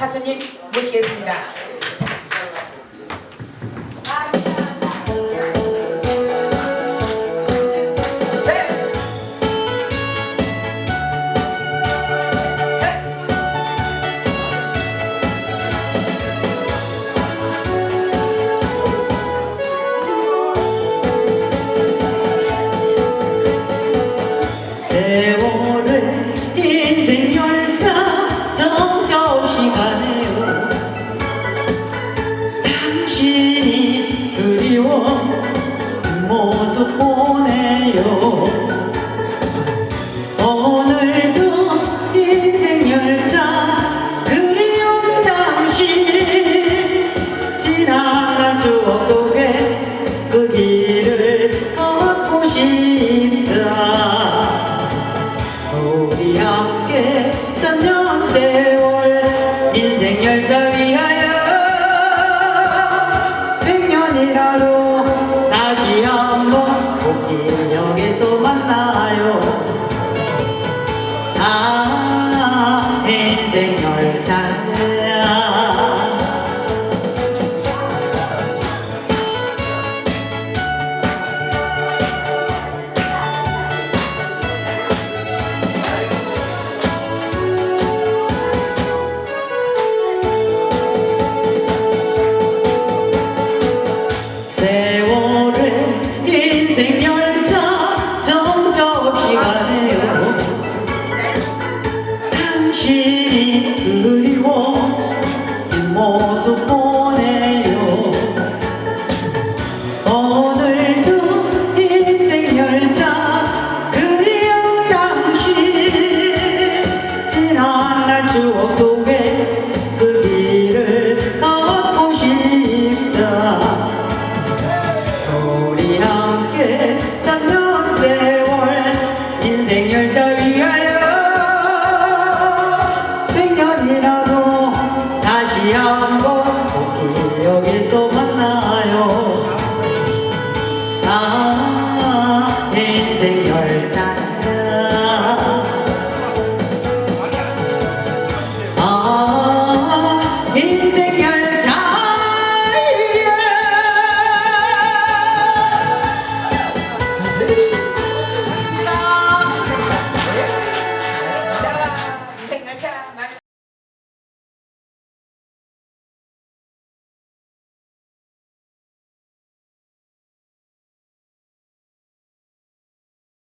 가수님 모시겠습니다. 자. 네. 모습 보내요. 오늘도 인생 열차 그리운 당신. 날 추억 속에 그 길을 걷고 싶다. 우리 함께 천년 세월 인생 열차 위하여 백년이라도 당신 한번 생열